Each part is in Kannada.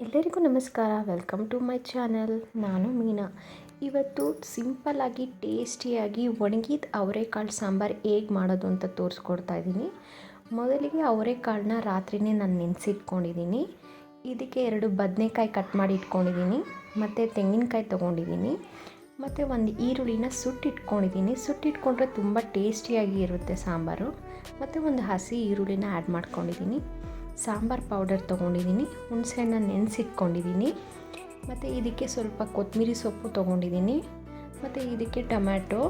ಎಲ್ಲರಿಗೂ ನಮಸ್ಕಾರ. ವೆಲ್ಕಮ್ ಟು ಮೈ ಚಾನಲ್ ನಾನು ಮೀನಾ. ಇವತ್ತು ಸಿಂಪಲ್ಲಾಗಿ ಟೇಸ್ಟಿಯಾಗಿ ಒಣಗಿದ ಅವರೆಕಾಳು ಸಾಂಬಾರು ಹೇಗೆ ಮಾಡೋದು ಅಂತ ತೋರಿಸ್ಕೊಡ್ತಾ ಇದ್ದೀನಿ ಮೊದಲಿಗೆ ಅವರೆಕಾಳನ್ನ ರಾತ್ರಿನೇ ನಾನು ನೆನೆಸಿಟ್ಕೊಂಡಿದ್ದೀನಿ ಇದಕ್ಕೆ ಎರಡು ಬದನೆಕಾಯಿ ಕಟ್ ಮಾಡಿ ಇಟ್ಕೊಂಡಿದ್ದೀನಿ ಮತ್ತು ತೆಂಗಿನಕಾಯಿ ತೊಗೊಂಡಿದ್ದೀನಿ ಮತ್ತು ಒಂದು ಈರುಳ್ಳಿನ ಸುಟ್ಟಿಟ್ಕೊಂಡಿದ್ದೀನಿ ಸುಟ್ಟಿಟ್ಕೊಂಡ್ರೆ ತುಂಬ ಟೇಸ್ಟಿಯಾಗಿ ಇರುತ್ತೆ ಸಾಂಬಾರು. ಮತ್ತು ಒಂದು ಹಸಿ ಈರುಳ್ಳಿನ ಆ್ಯಡ್ ಮಾಡ್ಕೊಂಡಿದ್ದೀನಿ ಸಾಂಬಾರು ಪೌಡರ್ ತೊಗೊಂಡಿದ್ದೀನಿ ಹುಣಸೆಹಣ್ಣು ನೆನೆಸಿಟ್ಕೊಂಡಿದ್ದೀನಿ. ಮತ್ತು ಇದಕ್ಕೆ ಸ್ವಲ್ಪ ಕೊತ್ತಂಬರಿ ಸೊಪ್ಪು ತೊಗೊಂಡಿದ್ದೀನಿ. ಮತ್ತು ಇದಕ್ಕೆ ಟೊಮ್ಯಾಟೊ,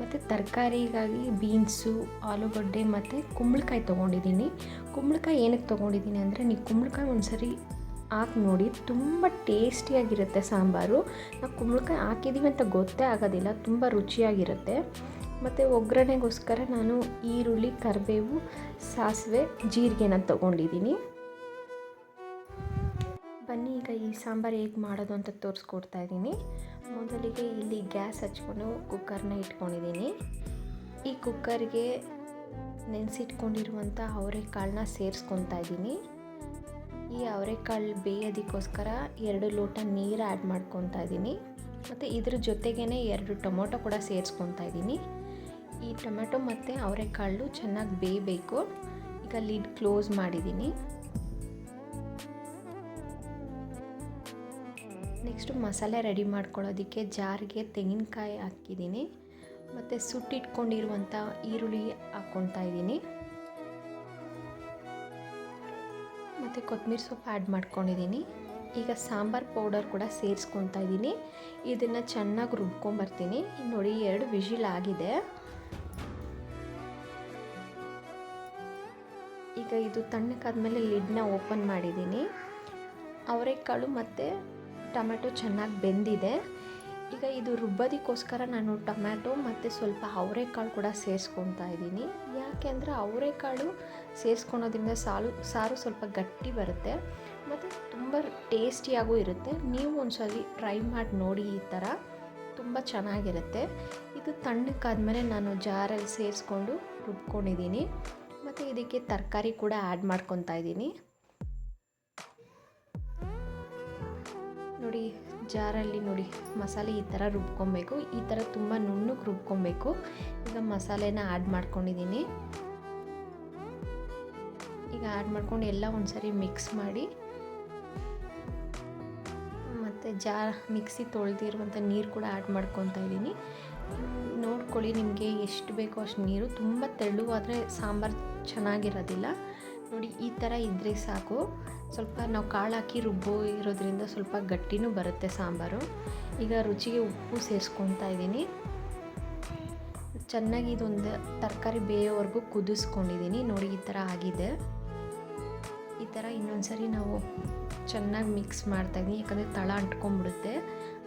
ಮತ್ತು ತರಕಾರಿಗಾಗಿ ಬೀನ್ಸು, ಆಲೂಗಡ್ಡೆ ಮತ್ತು ಕುಂಬಳಕಾಯಿ ತೊಗೊಂಡಿದ್ದೀನಿ. ಕುಂಬಳಕಾಯಿ ಏನಕ್ಕೆ ತೊಗೊಂಡಿದ್ದೀನಿ ಅಂದರೆ, ನೀವು ಕುಂಬಳಕಾಯಿ ಒಂದು ಸರಿ ಹಾಕಿ ನೋಡಿ, ತುಂಬ ಟೇಸ್ಟಿಯಾಗಿರುತ್ತೆ ಸಾಂಬಾರು. ನಾವು ಕುಂಬಳಕಾಯಿ ಹಾಕಿದ್ದೀವಿ ಅಂತ ಗೊತ್ತೇ ಆಗೋದಿಲ್ಲ, ತುಂಬ ರುಚಿಯಾಗಿರುತ್ತೆ. ಮತ್ತು ಒಗ್ಗರಣೆಗೋಸ್ಕರ ನಾನು ಈರುಳ್ಳಿ, ಕರಿಬೇವು, ಸಾಸಿವೆ, ಜೀರಿಗೆನ ತೊಗೊಂಡಿದ್ದೀನಿ ಬನ್ನಿ, ಈಗ ಈ ಸಾಂಬಾರು ಹೇಗೆ ಮಾಡೋದು ಅಂತ ತೋರಿಸ್ಕೊಡ್ತಾ ಇದ್ದೀನಿ ಮೊದಲಿಗೆ ಇಲ್ಲಿ ಗ್ಯಾಸ್ ಹಚ್ಕೊಂಡು ಕುಕ್ಕರ್ನ ಇಟ್ಕೊಂಡಿದ್ದೀನಿ ಈ ಕುಕ್ಕರ್ಗೆ ನೆನೆಸಿಟ್ಕೊಂಡಿರುವಂಥ ಅವರೆಕಾಳನ್ನ ಸೇರಿಸ್ಕೊತಾ ಇದ್ದೀನಿ ಈ ಅವರೆಕಾಳು ಬೇಯೋದಕ್ಕೋಸ್ಕರ ಎರಡು ಲೋಟ ನೀರು ಆ್ಯಡ್ ಮಾಡ್ಕೊತಾ ಇದ್ದೀನಿ ಮತ್ತು ಇದ್ರ ಜೊತೆಗೇ ಎರಡು ಟೊಮೊಟೊ ಕೂಡ ಸೇರಿಸ್ಕೊತಾ ಇದ್ದೀನಿ ಈ ಟೊಮೆಟೊ ಮತ್ತು ಅವರೆಕಾಳು ಚೆನ್ನಾಗಿ ಬೇಯಬೇಕು. ಈಗ ಲಿಡ್ ಕ್ಲೋಸ್ ಮಾಡಿದ್ದೀನಿ. ನೆಕ್ಸ್ಟು ಮಸಾಲೆ ರೆಡಿ ಮಾಡ್ಕೊಳ್ಳೋದಕ್ಕೆ ಜಾರಿಗೆ ತೆಂಗಿನಕಾಯಿ ಹಾಕಿದ್ದೀನಿ. ಮತ್ತು ಸುಟ್ಟಿಟ್ಕೊಂಡಿರುವಂಥ ಈರುಳ್ಳಿ ಹಾಕ್ಕೊತಾ ಇದ್ದೀನಿ. ಮತ್ತು ಕೊತ್ತಂಬರಿ ಸೊಪ್ಪು ಆ್ಯಡ್ ಮಾಡ್ಕೊಂಡಿದ್ದೀನಿ. ಈಗ ಸಾಂಬಾರು ಪೌಡರ್ ಕೂಡ ಸೇರಿಸ್ಕೊತಾ ಇದ್ದೀನಿ. ಇದನ್ನು ಚೆನ್ನಾಗಿ ರುಬ್ಕೊಂಬರ್ತೀನಿ. ನೋಡಿ ಎರಡು ವಿಷಿಲ್ ಆಗಿದೆ. ಈಗ ಇದು ತಣ್ಣಕ್ಕಾದ್ಮೇಲೆ ಲಿಡ್ನ ಓಪನ್ ಮಾಡಿದ್ದೀನಿ. ಅವರೆಕಾಳು ಮತ್ತು ಟೊಮ್ಯಾಟೊ ಚೆನ್ನಾಗಿ ಬೆಂದಿದೆ. ಈಗ ಇದು ರುಬ್ಬೋದಕ್ಕೋಸ್ಕರ ನಾನು ಟೊಮ್ಯಾಟೊ ಮತ್ತು ಸ್ವಲ್ಪ ಅವರೆಕಾಳು ಕೂಡ ಸೇರಿಸ್ಕೊತಾ ಇದ್ದೀನಿ. ಯಾಕೆ ಅಂದರೆ ಅವರೆಕಾಳು ಸೇರಿಸ್ಕೊಳೋದ್ರಿಂದ ಸಾಲು, ಸಾರು ಸ್ವಲ್ಪ ಗಟ್ಟಿ ಬರುತ್ತೆ. ಮತ್ತು ತುಂಬ ಟೇಸ್ಟಿಯಾಗೂ ಇರುತ್ತೆ. ನೀವು ಒಂದ್ಸಲಿ ಟ್ರೈ ಮಾಡಿ ನೋಡಿ ಈ ಥರ. ತುಂಬ ಚೆನ್ನಾಗಿರುತ್ತೆ. ಇದು ತಣ್ಣಕ್ಕಾದ್ಮೇಲೆ ನಾನು ಜಾರಲ್ಲಿ ಸೇರಿಸ್ಕೊಂಡು ರುಬ್ಕೊಂಡಿದ್ದೀನಿ. ಮತ್ತು ಇದಕ್ಕೆ ತರಕಾರಿ ಕೂಡ ಆ್ಯಡ್ ಮಾಡ್ಕೊತಾ ಇದ್ದೀನಿ. ನೋಡಿ, ಜಾರಲ್ಲಿ ನೋಡಿ, ಮಸಾಲೆ ಈ ಥರ ರುಬ್ಕೊಬೇಕು. ಈ ಥರ ತುಂಬ ನುಣ್ಣಗೆ ರುಬ್ಕೊಬೇಕು. ಈಗ ಮಸಾಲೆನ ಆ್ಯಡ್ ಮಾಡ್ಕೊಂಡಿದ್ದೀನಿ. ಈಗ ಆ್ಯಡ್ ಮಾಡ್ಕೊಂಡು ಎಲ್ಲ ಒಂದ್ಸರಿ ಮಿಕ್ಸ್ ಮಾಡಿ, ಮತ್ತು ಜಾ ಮಿಕ್ಸಿ ತೊಳೆದಿರುವಂಥ ನೀರು ಕೂಡ ಆ್ಯಡ್ ಮಾಡ್ಕೊತಾ ಇದ್ದೀನಿ. ನೋಡ್ಕೊಳ್ಳಿ ನಿಮಗೆ ಎಷ್ಟು ಬೇಕೋ ಅಷ್ಟು ನೀರು. ತುಂಬ ತೆಳುವಾದರೆ ಸಾಂಬಾರು ಚೆನ್ನಾಗಿರೋದಿಲ್ಲ. ನೋಡಿ, ಈ ಥರ ಇದ್ದರೆ ಸಾಕು. ಸ್ವಲ್ಪ ನಾವು ಕಾಳು ಹಾಕಿ ರುಬ್ಬೋ ಇರೋದ್ರಿಂದ ಸ್ವಲ್ಪ ಗಟ್ಟಿನೂ ಬರುತ್ತೆ ಸಾಂಬಾರು. ಈಗ ರುಚಿಗೆ ಉಪ್ಪು ಸೇರಿಸ್ಕೊತಾ ಇದ್ದೀನಿ. ಚೆನ್ನಾಗಿ ಇದೊಂದು ತರಕಾರಿ ಬೇಯೋವರೆಗೂ ಕುದಿಸ್ಕೊಂಡಿದ್ದೀನಿ. ನೋಡಿ, ಈ ಥರ ಆಗಿದೆ. ಈ ಥರ ಇನ್ನೊಂದು ಸರಿ ನಾವು ಚೆನ್ನಾಗಿ ಮಿಕ್ಸ್ ಮಾಡ್ತಾಯಿದ್ದೀನಿ ಯಾಕಂದರೆ ತಳ ಅಂಟ್ಕೊಂಡ್ಬಿಡುತ್ತೆ.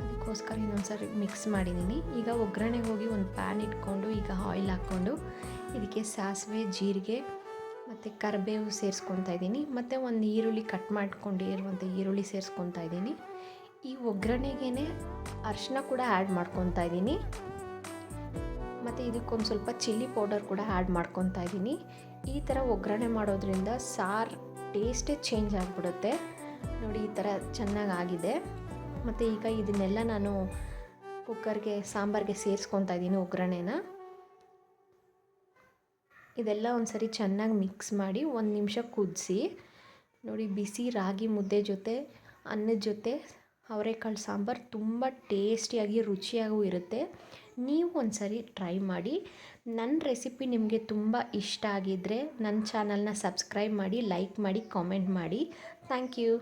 ಅದಕ್ಕೋಸ್ಕರ ಇನ್ನೊಂದು ಸರಿ ಮಿಕ್ಸ್ ಮಾಡಿದ್ದೀನಿ ಈಗ ಒಗ್ಗರಣೆಗೆ ಹೋಗಿ ಒಂದು ಪ್ಯಾನ್ ಇಟ್ಕೊಂಡು, ಈಗ ಆಯಿಲ್ ಹಾಕ್ಕೊಂಡು, ಇದಕ್ಕೆ ಸಾಸಿವೆ, ಜೀರಿಗೆ ಮತ್ತು ಕರಿಬೇವು ಸೇರಿಸ್ಕೊತಾ ಇದ್ದೀನಿ. ಮತ್ತು ಒಂದು ಈರುಳ್ಳಿ ಕಟ್ ಮಾಡ್ಕೊಂಡಿರುವಂಥ ಈರುಳ್ಳಿ ಸೇರಿಸ್ಕೊತಾ ಇದ್ದೀನಿ. ಈ ಒಗ್ಗರಣೆಗೇ ಅರಿಶಿನ ಕೂಡ ಆ್ಯಡ್ ಮಾಡ್ಕೊತಾ ಇದ್ದೀನಿ. ಮತ್ತು ಇದಕ್ಕೊಂದು ಸ್ವಲ್ಪ ಚಿಲ್ಲಿ ಪೌಡರ್ ಕೂಡ ಆ್ಯಡ್ ಮಾಡ್ಕೊತಾ ಇದ್ದೀನಿ. ಈ ಥರ ಒಗ್ಗರಣೆ ಮಾಡೋದ್ರಿಂದ ಸಾರು ಟೇಸ್ಟೇ ಚೇಂಜ್ ಆಗಿಬಿಡುತ್ತೆ. ನೋಡಿ, ಈ ಥರ ಚೆನ್ನಾಗಿ ಆಗಿದೆ ಮತ್ತು ಈಗ ಇದನ್ನೆಲ್ಲ ನಾನು ಕುಕ್ಕರ್ಗೆ, ಸಾಂಬಾರಿಗೆ ಸೇರಿಸ್ಕೊತಾ ಇದ್ದೀನಿ ಒಗ್ಗರಣೆನ. ಇದೆಲ್ಲ ಒಂದು ಸರಿ ಚೆನ್ನಾಗಿ ಮಿಕ್ಸ್ ಮಾಡಿ ಒಂದು ನಿಮಿಷ ಕುದಿಸಿ, ನೋಡಿ ಬಿಸಿ ರಾಗಿ ಮುದ್ದೆ ಜೊತೆ, ಅನ್ನದ ಜೊತೆ, ಅವರೆಕಾಳು ಸಾಂಬಾರು ತುಂಬ ಟೇಸ್ಟಿಯಾಗಿ ರುಚಿಯಾಗೂ ಇರುತ್ತೆ. ನೀವು ಒಂದು ಸರಿ ಟ್ರೈ ಮಾಡಿ. ನನ್ನ ರೆಸಿಪಿ ನಿಮಗೆ ತುಂಬ ಇಷ್ಟ ಆಗಿದ್ದರೆ ನನ್ನ ಚಾನಲ್ನ ಸಬ್ಸ್ಕ್ರೈಬ್ ಮಾಡಿ, ಲೈಕ್ ಮಾಡಿ, ಕಾಮೆಂಟ್ ಮಾಡಿ. Thank you.